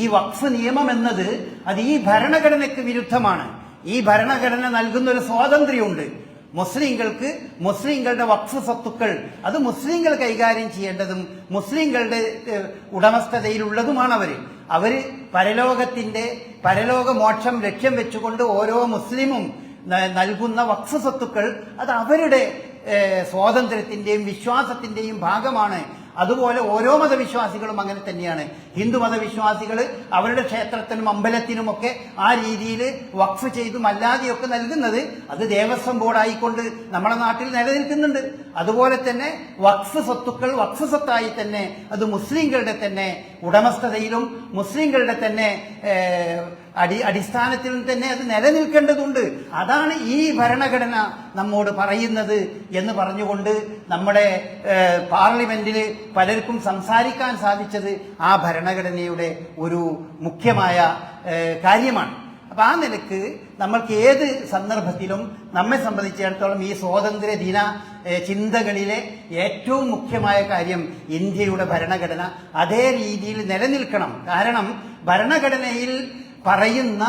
Speaker 1: ഈ വഖഫ് നിയമം എന്നത് അത് ഈ ഭരണഘടനയ്ക്ക് വിരുദ്ധമാണ്. ഈ ഭരണഘടന നൽകുന്ന ഒരു സ്വാതന്ത്ര്യമുണ്ട്. മുസ്ലിങ്ങൾക്ക് മുസ്ലിങ്ങളുടെ വഖഫ് സ്വത്തുക്കൾ അത് മുസ്ലിങ്ങൾ കൈകാര്യം ചെയ്യേണ്ടതും മുസ്ലിങ്ങളുടെ ഉടമസ്ഥതയിലുള്ളതുമാണ് അവർ അവർ പരലോകത്തിന്റെ പരലോക മോക്ഷം ലക്ഷ്യം വെച്ചുകൊണ്ട് ഓരോ മുസ്ലിമും നൽകുന്ന വഖഫ് സ്വത്തുക്കൾ അത് അവരുടെ സ്വാതന്ത്ര്യത്തിന്റെയും വിശ്വാസത്തിന്റെയും ഭാഗമാണ്. അതുപോലെ ഓരോ മതവിശ്വാസികളും അങ്ങനെ തന്നെയാണ്. ഹിന്ദു മതവിശ്വാസികൾ അവരുടെ ക്ഷേത്രത്തിനും അമ്പലത്തിനുമൊക്കെ ആ രീതിയിൽ വഖഫ് ചെയ്തും അല്ലാതെയൊക്കെ നൽകുന്നത് അത് ദേവസ്വം ബോർഡായിക്കൊണ്ട് നമ്മുടെ നാട്ടിൽ നിലനിൽക്കുന്നുണ്ട്. അതുപോലെ തന്നെ വഖഫ് സ്വത്തുക്കൾ വഖഫ് സ്വത്തായി തന്നെ അത് മുസ്ലിങ്ങളുടെ തന്നെ ഉടമസ്ഥതയിലും മുസ്ലിങ്ങളുടെ തന്നെ അടി അടിസ്ഥാനത്തിൽ തന്നെ അത് നിലനിൽക്കേണ്ടതുണ്ട്. അതാണ് ഈ ഭരണഘടന നമ്മോട് പറയുന്നത് എന്ന് പറഞ്ഞുകൊണ്ട് നമ്മുടെ പാർലമെന്റിൽ പലർക്കും സംസാരിക്കാൻ സാധിച്ചത് ആ ഭരണഘടനയുടെ ഒരു മുഖ്യമായ കാര്യമാണ്. അപ്പൊ ആ നിലയ്ക്ക് നമ്മൾക്ക് ഏത് സന്ദർഭത്തിലും നമ്മെ സംബന്ധിച്ചിടത്തോളം ഈ സ്വാതന്ത്ര്യ ദിന ചിന്തകളിലെ ഏറ്റവും മുഖ്യമായ കാര്യം ഇന്ത്യയുടെ ഭരണഘടന അതേ രീതിയിൽ നിലനിൽക്കണം. കാരണം ഭരണഘടനയിൽ പറയുന്ന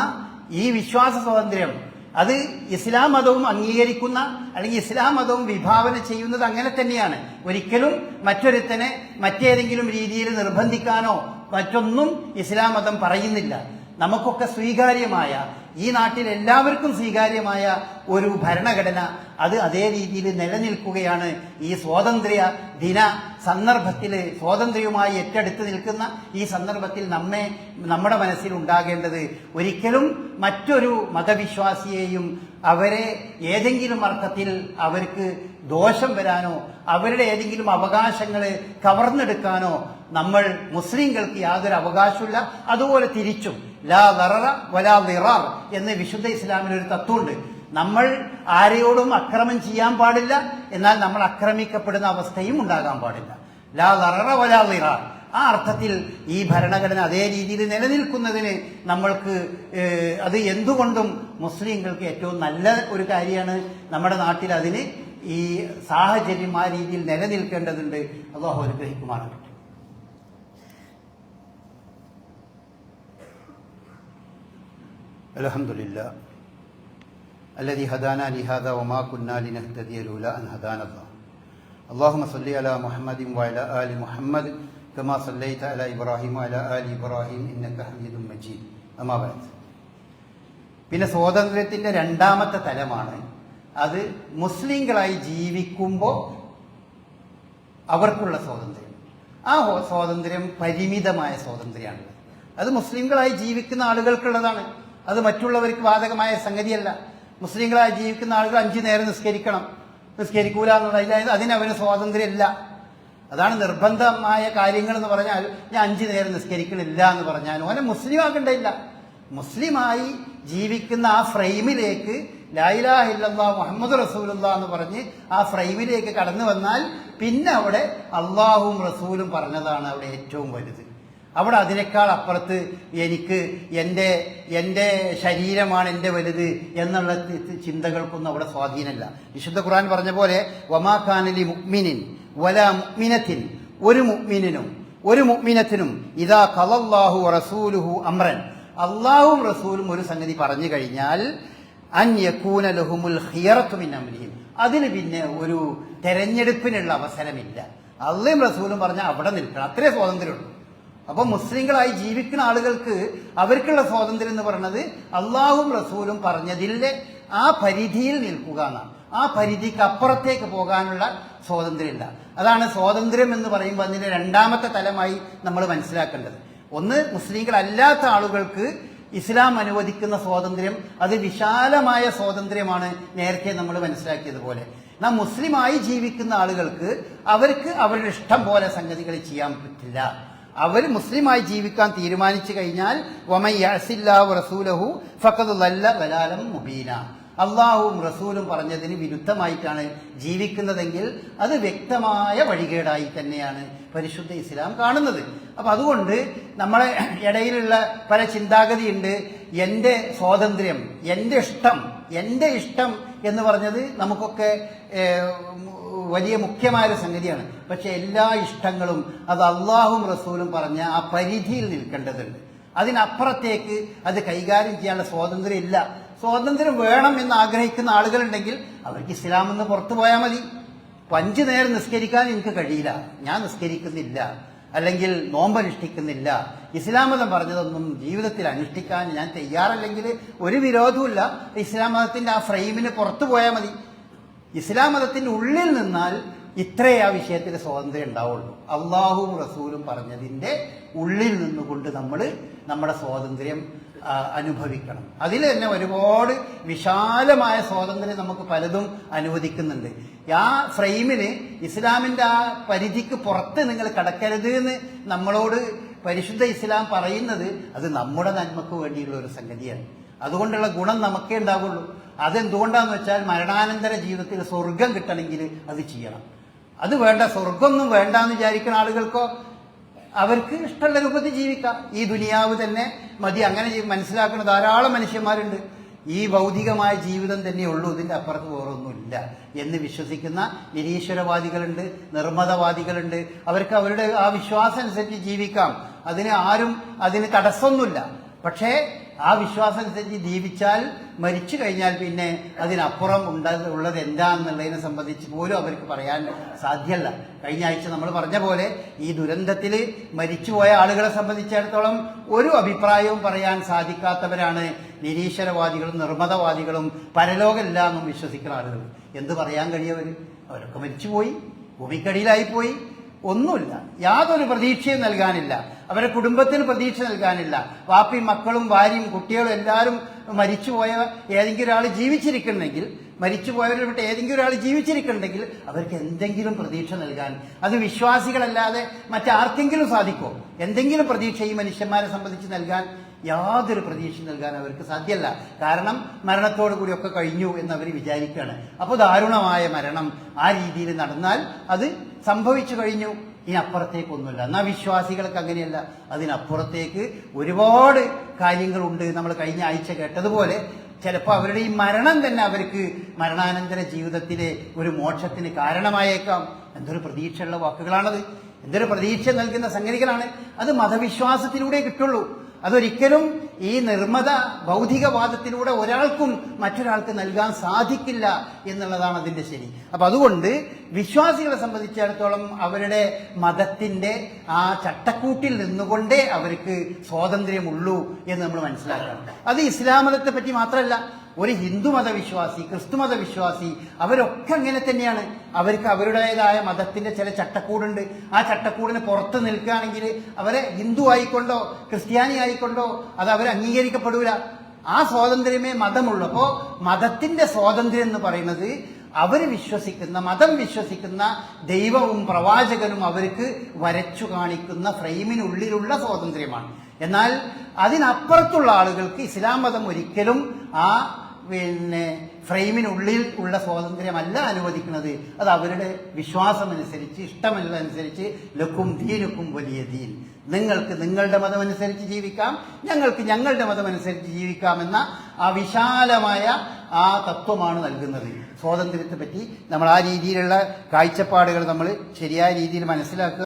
Speaker 1: ഈ വിശ്വാസ സ്വാതന്ത്ര്യം അത് ഇസ്ലാം മതവും അംഗീകരിക്കുന്ന അല്ലെങ്കിൽ ഇസ്ലാം മതവും വിഭാവന ചെയ്യുന്നത് അങ്ങനെ തന്നെയാണ്. ഒരിക്കലും മറ്റൊരുത്തനെ മറ്റേതെങ്കിലും രീതിയിൽ നിർബന്ധിക്കാനോ മറ്റൊന്നും ഇസ്ലാം മതം പറയുന്നില്ല. നമുക്കൊക്കെ സ്വീകാര്യമായ ഈ നാട്ടിൽ എല്ലാവർക്കും സ്വീകാര്യമായ ഒരു ഭരണഘടന അത് അതേ രീതിയിൽ നിലനിൽക്കുകയാണ്. ഈ സ്വാതന്ത്ര്യ ദിന സന്ദർഭത്തിൽ സ്വാതന്ത്ര്യവുമായി ഏറ്റെടുത്ത് നിൽക്കുന്ന ഈ സന്ദർഭത്തിൽ നമ്മെ നമ്മുടെ മനസ്സിൽ ഉണ്ടാകേണ്ടത് ഒരിക്കലും മറ്റൊരു മതവിശ്വാസിയെയും അവരെ ഏതെങ്കിലും അർത്ഥത്തിൽ അവർക്ക് ദോഷം വരാനോ അവരുടെ ഏതെങ്കിലും അവകാശങ്ങളെ കവർന്നെടുക്കാനോ നമ്മൾ മുസ്ലിങ്ങൾക്ക് യാതൊരു അവകാശമില്ല അതുപോലെ തിരിച്ചും. ലാ ലററ വലാ ലിറാർ എന്ന് വിശുദ്ധ ഇസ്ലാമിൽ ഒരു തത്വമുണ്ട്. നമ്മൾ ആരെയോടും അക്രമം ചെയ്യാൻ പാടില്ല. എന്നാൽ നമ്മൾ അക്രമിക്കപ്പെടുന്ന അവസ്ഥയും ഉണ്ടാകാൻ പാടില്ല. ലാ ലററ വലാ ലിറാർ ആ അർത്ഥത്തിൽ ഈ ഭരണഘടന അതേ രീതിയിൽ നിലനിൽക്കുന്നതിന് നമ്മൾക്ക് അത് എന്തുകൊണ്ടും മുസ്ലിങ്ങൾക്ക് ഏറ്റവും നല്ല ഒരു കാര്യമാണ് നമ്മുടെ നാട്ടിൽ അതിന് ഈ സാഹചര്യം ആ രീതിയിൽ നിലനിൽക്കേണ്ടതുണ്ട്. അള്ളാഹു അനുഗ്രഹിക്കുമാറാകട്ടെ. الحمد لله الذي هدانا لهذا وما كنا لنهتدي لولا ان هدانا الله اللهم صل على محمد وعلى ال محمد كما صليت على ابراهيم وعلى ال ابراهيم انك حميد مجيد اما بعد പിന്നെ സ്വാതന്ത്ര്യത്തിന്റെ രണ്ടാമത്തെ തലമാണ് അത് മുസ്ലിങ്ങളായി ജീവിക്കുമ്പോൾ അവർക്കുള്ള സ്വാതന്ത്ര്യം ആ സ്വാതന്ത്ര്യം പരിമിതമായ സ്വാതന്ത്ര്യമാണ് അത് മുസ്ലിങ്ങളായി ജീവിക്കുന്ന ആളുകൾക്കുള്ളതാണ് അത് മറ്റുള്ളവർക്ക് ബാധകമായ സംഗതിയല്ല. മുസ്ലിങ്ങളായി ജീവിക്കുന്ന ആളുകൾ അഞ്ചു നേരം നിസ്കരിക്കണം. നിസ്കരിക്കൂല അതിന് അതിന് അവന് സ്വാതന്ത്ര്യമില്ല. അതാണ് നിർബന്ധമായ കാര്യങ്ങൾ എന്ന് പറഞ്ഞാൽ ഞാൻ അഞ്ചു നേരം നിസ്കരിക്കണില്ല എന്ന് പറഞ്ഞാൽ ഓനെ മുസ്ലിം ആകണ്ടയില്ല മുസ്ലിമായി ജീവിക്കുന്ന ആ ഫ്രെയിമിലേക്ക് ലായിലാഹില്ലാ മുഹമ്മദ് റസൂലുള്ള എന്ന് പറഞ്ഞ് ആ ഫ്രെയിമിലേക്ക് കടന്നു വന്നാൽ പിന്നെ അവിടെ അള്ളാഹും റസൂലും പറഞ്ഞതാണ് അവിടെ ഏറ്റവും വലുത്. അവിടെ അതിനേക്കാൾ അപ്പുറത്ത് എനിക്ക് എന്റെ എന്റെ ശരീരമാണ് എന്റെ വലുത് എന്നുള്ള ചിന്തകൾക്കൊന്നും അവിടെ സ്വാധീനമല്ല. വിശുദ്ധ ഖുർആൻ പറഞ്ഞ പോലെ വമാഖാനലി മുക്മിനിൻ വല മുക്മിനത്തിൻ ഒരു മുക്മിനും ഒരു മുക്മിനത്തിനും ഇതാ കലല്ലാഹു റസൂലുഹു അമ്രൻ അള്ളാഹും റസൂലും ഒരു സംഗതി പറഞ്ഞു കഴിഞ്ഞാൽ അൻ യക്കൂന ലഹുമുൽ ഖിയറത്തു മിൻ അംരിഹിം. അതിന് പിന്നെ ഒരു തെരഞ്ഞെടുപ്പിനുള്ള അവസരമില്ല. അള്ളയും റസൂലും പറഞ്ഞാൽ അവിടെ നിൽക്കണം. അത്രേ സ്വാതന്ത്ര്യമുള്ളൂ. അപ്പൊ മുസ്ലിങ്ങളായി ജീവിക്കുന്ന ആളുകൾക്ക് അവർക്കുള്ള സ്വാതന്ത്ര്യം എന്ന് പറയുന്നത് അള്ളാഹും റസൂലും പറഞ്ഞതിലെ ആ പരിധിയിൽ നിൽക്കുക എന്നാണ്. ആ പരിധിക്ക് അപ്പുറത്തേക്ക് പോകാനുള്ള സ്വാതന്ത്ര്യമില്ല. അതാണ് സ്വാതന്ത്ര്യം എന്ന് പറയുമ്പോൾ അതിന്റെ രണ്ടാമത്തെ തലമായി നമ്മൾ മനസ്സിലാക്കേണ്ടത്. ഒന്ന് മുസ്ലിങ്ങളല്ലാത്ത ആളുകൾക്ക് ഇസ്ലാം അനുവദിക്കുന്ന സ്വാതന്ത്ര്യം അത് വിശാലമായ സ്വാതന്ത്ര്യമാണ് നേരത്തെ നമ്മൾ മനസ്സിലാക്കിയതുപോലെ. നാം മുസ്ലിമായി ജീവിക്കുന്ന ആളുകൾക്ക് അവർക്ക് അവരുടെ ഇഷ്ടം പോലെ സംഗതികൾ ചെയ്യാൻ പറ്റില്ല. അവർ മുസ്ലിമായി ജീവിക്കാൻ തീരുമാനിച്ചു കഴിഞ്ഞാൽ റസൂലഹു വലാലം മുബീന. അള്ളാഹുവും റസൂലും പറഞ്ഞതിന് വിരുദ്ധമായിട്ടാണ് ജീവിക്കുന്നതെങ്കിൽ അത് വ്യക്തമായ വഴികേടായി തന്നെയാണ് പരിശുദ്ധ ഇസ്ലാം കാണുന്നത്. അപ്പൊ അതുകൊണ്ട് നമ്മളെ ഇടയിലുള്ള പല ചിന്താഗതിയുണ്ട്. എന്റെ സ്വാതന്ത്ര്യം എന്റെ ഇഷ്ടം എന്റെ ഇഷ്ടം എന്ന് പറഞ്ഞത് നമുക്കൊക്കെ വലിയ മുഖ്യമായ ഒരു സംഗതിയാണ്. പക്ഷെ എല്ലാ ഇഷ്ടങ്ങളും അത് അള്ളാഹും റസൂലും പറഞ്ഞ ആ പരിധിയിൽ നിൽക്കേണ്ടതുണ്ട്. അതിനപ്പുറത്തേക്ക് അത് കൈകാര്യം ചെയ്യാനുള്ള സ്വാതന്ത്ര്യം ഇല്ല. സ്വാതന്ത്ര്യം വേണം എന്ന് ആഗ്രഹിക്കുന്ന ആളുകളുണ്ടെങ്കിൽ അവർക്ക് ഇസ്ലാം എന്ന് പുറത്തു പോയാൽ മതി. അഞ്ചു നേരം നിസ്കരിക്കാൻ എനിക്ക് കഴിയില്ല. ഞാൻ നിസ്കരിക്കുന്നില്ല. അല്ലെങ്കിൽ നോമ്പ് അനുഷ്ഠിക്കുന്നില്ല ഇസ്ലാം മതം പറഞ്ഞതൊന്നും ജീവിതത്തിൽ അനുഷ്ഠിക്കാൻ ഞാൻ തയ്യാറല്ലെങ്കിൽ ഒരു വിരോധവുമില്ല. ഇസ്ലാം മതത്തിന്റെ ആ ഫ്രെയിമിന് പുറത്തു പോയാൽ മതി. ഇസ്ലാം മതത്തിന്റെ ഉള്ളിൽ നിന്നാൽ ഇത്രേ ആ വിഷയത്തിൽ സ്വാതന്ത്ര്യം ഉണ്ടാവുള്ളൂ. അള്ളാഹുവും റസൂലും പറഞ്ഞതിന്റെ ഉള്ളിൽ നിന്നുകൊണ്ട് നമ്മൾ നമ്മുടെ സ്വാതന്ത്ര്യം അനുഭവിക്കണം. അതിൽ തന്നെ ഒരുപാട് വിശാലമായ സ്വാതന്ത്ര്യം നമുക്ക് പലതും അനുവദിക്കുന്നുണ്ട്. ആ ഫ്രെയിമിന് ഇസ്ലാമിന്റെ ആ പരിധിക്ക് പുറത്ത് നിങ്ങൾ കടക്കരുത് എന്ന് നമ്മളോട് പരിശുദ്ധ ഇസ്ലാം പറയുന്നത് അത് നമ്മുടെ നന്മക്ക് വേണ്ടിയുള്ള ഒരു സംഗതിയാണ്. അതുകൊണ്ടുള്ള ഗുണം നമുക്കേ ഉണ്ടാവുള്ളൂ. അതെന്തുകൊണ്ടാന്ന് വെച്ചാൽ മരണാനന്തര ജീവിതത്തിൽ സ്വർഗം കിട്ടണമെങ്കിൽ അത് ചെയ്യണം. അത് വേണ്ട സ്വർഗമൊന്നും വേണ്ട എന്ന് വിചാരിക്കുന്ന ആളുകൾക്കോ അവർക്ക് ഇഷ്ടമുള്ള രൂപത്തിൽ ജീവിക്കാം. ഈ ദുനിയാവ് തന്നെ മതി അങ്ങനെ മനസ്സിലാക്കുന്ന ധാരാളം മനുഷ്യന്മാരുണ്ട്. ഈ ഭൗതികമായ ജീവിതം തന്നെയുള്ളൂ ഇതിന്റെ അപ്പുറത്ത് വേറൊന്നുമില്ല എന്ന് വിശ്വസിക്കുന്ന നിരീശ്വരവാദികളുണ്ട് നിർമ്മതവാദികളുണ്ട്. അവർക്ക് അവരുടെ ആ വിശ്വാസം അനുസരിച്ച് ജീവിക്കാം. അതിന് ആരും അതിന് തടസ്സമൊന്നുമില്ല. പക്ഷേ ആ വിശ്വാസം അനുസരിച്ച് ജീവിച്ചാൽ മരിച്ചു കഴിഞ്ഞാൽ പിന്നെ അതിനപ്പുറം ഉണ്ട ഉള്ളത് എന്താണെന്നുള്ളതിനെ സംബന്ധിച്ച് പോലും അവർക്ക് പറയാൻ സാധ്യമല്ല കഴിഞ്ഞ ആഴ്ച നമ്മൾ പറഞ്ഞ പോലെ ഈ ദുരന്തത്തിൽ മരിച്ചുപോയ ആളുകളെ സംബന്ധിച്ചിടത്തോളം ഒരു അഭിപ്രായവും പറയാൻ സാധിക്കാത്തവരാണ് നിരീശ്വരവാദികളും നിർമ്മതവാദികളും പരലോകമില്ല എന്നും വിശ്വസിക്കുന്ന ആളുകൾ. എന്ത് പറയാൻ കഴിയവർ അവരൊക്കെ മരിച്ചുപോയി ഭൂമിക്കടിയിലായിപ്പോയി. ഒന്നുമില്ല. യാതൊരു പ്രതീക്ഷയും നൽകാനില്ല. അവരുടെ കുടുംബത്തിന് പ്രതീക്ഷ നൽകാനില്ല. വാപ്പി മക്കളും ഭാര്യയും കുട്ടികളും എല്ലാവരും മരിച്ചുപോയ ഏതെങ്കിലും ഒരാൾ ജീവിച്ചിരിക്കുന്നെങ്കിൽ മരിച്ചുപോയവരെ വിട്ട് ഏതെങ്കിലും ഒരാൾ ജീവിച്ചിരിക്കുന്നുണ്ടെങ്കിൽ അവർക്ക് എന്തെങ്കിലും പ്രതീക്ഷ നൽകാൻ. അത് വിശ്വാസികളല്ലാതെ മറ്റാർക്കെങ്കിലും സാധിക്കുമോ? എന്തെങ്കിലും പ്രതീക്ഷ ഈ മനുഷ്യന്മാരെ സംബന്ധിച്ച് നൽകാൻ യാതൊരു പ്രതീക്ഷ നൽകാൻ അവർക്ക് സാധ്യമല്ല. കാരണം മരണത്തോടു കൂടിയൊക്കെ കഴിഞ്ഞു എന്ന് അവർ വിചാരിക്കുകയാണ്. അപ്പോൾ ദാരുണമായ മരണം ആ രീതിയിൽ നടന്നാൽ അത് സംഭവിച്ചു കഴിഞ്ഞു. ഇനി അപ്പുറത്തേക്കൊന്നുമില്ല എന്നാൽ വിശ്വാസികൾക്ക് അങ്ങനെയല്ല. അതിനപ്പുറത്തേക്ക് ഒരുപാട് കാര്യങ്ങളുണ്ട്. നമ്മൾ കഴിഞ്ഞ ആഴ്ച കേട്ടതുപോലെ ചിലപ്പോൾ അവരുടെ ഈ മരണം തന്നെ അവർക്ക് മരണാനന്തര ജീവിതത്തിലെ ഒരു മോക്ഷത്തിന് കാരണമായേക്കാം. എന്തൊരു പ്രതീക്ഷയുള്ള വാക്കുകളാണത്. എന്തൊരു പ്രതീക്ഷ നൽകുന്ന സംഗതികളാണ്. അത് മതവിശ്വാസത്തിലൂടെ കിട്ടുള്ളൂ. അതൊരിക്കലും ഈ നിർമ്മത ഭൗതികവാദത്തിലൂടെ ഒരാൾക്കും മറ്റൊരാൾക്ക് നൽകാൻ സാധിക്കില്ല എന്നുള്ളതാണ് അതിന്റെ ശരി. അപ്പൊ അതുകൊണ്ട് വിശ്വാസികളെ സംബന്ധിച്ചിടത്തോളം അവരുടെ മതത്തിന്റെ ആ ചട്ടക്കൂട്ടിൽ നിന്നുകൊണ്ടേ അവർക്ക് സ്വാതന്ത്ര്യമുള്ളൂ എന്ന് നമ്മൾ മനസ്സിലാക്കണം. അത് ഇസ്ലാം മതത്തെ പറ്റി മാത്രമല്ല ഒരു ഹിന്ദു മതവിശ്വാസി ക്രിസ്തു മതവിശ്വാസി അവരൊക്കെ അങ്ങനെ തന്നെയാണ്. അവർക്ക് അവരുടേതായ മതത്തിന്റെ ചില ചട്ടക്കൂടുണ്ട്. ആ ചട്ടക്കൂടിന് പുറത്ത് നിൽക്കുകയാണെങ്കിൽ അവരെ ഹിന്ദു ആയിക്കൊണ്ടോ ക്രിസ്ത്യാനി ആയിക്കൊണ്ടോ അത് അവർ അംഗീകരിക്കപ്പെടൂല. ആ സ്വാതന്ത്ര്യമേ മതമുള്ളൂ. അപ്പോ മതത്തിന്റെ സ്വാതന്ത്ര്യം എന്ന് പറയുന്നത് അവർ വിശ്വസിക്കുന്ന മതം വിശ്വസിക്കുന്ന ദൈവവും പ്രവാചകനും അവർക്ക് വരച്ചു കാണിക്കുന്ന ഫ്രെയിമിനുള്ളിലുള്ള സ്വാതന്ത്ര്യമാണ്. എന്നാൽ അതിനപ്പുറത്തുള്ള ആളുകൾക്ക് ഇസ്ലാം മതം ഒരിക്കലും ആ പിന്നെ ഫ്രെയിമിനുള്ളിൽ ഉള്ള സ്വാതന്ത്ര്യമല്ല അനുവദിക്കുന്നത്. അത് അവരുടെ വിശ്വാസമനുസരിച്ച് ഇഷ്ടമനുസരിച്ച് ലക്കും ദീനുക്കും വലിയ ദീൻ. നിങ്ങൾക്ക് നിങ്ങളുടെ മതമനുസരിച്ച് ജീവിക്കാം ഞങ്ങൾക്ക് ഞങ്ങളുടെ മതമനുസരിച്ച് ജീവിക്കാമെന്ന ആ വിശാലമായ ആ തത്വമാണ് നൽകുന്നത്. സ്വാതന്ത്ര്യത്തെ പറ്റി നമ്മൾ ആ രീതിയിലുള്ള കാഴ്ചപ്പാടുകൾ നമ്മൾ ശരിയായ രീതിയിൽ മനസ്സിലാക്കുക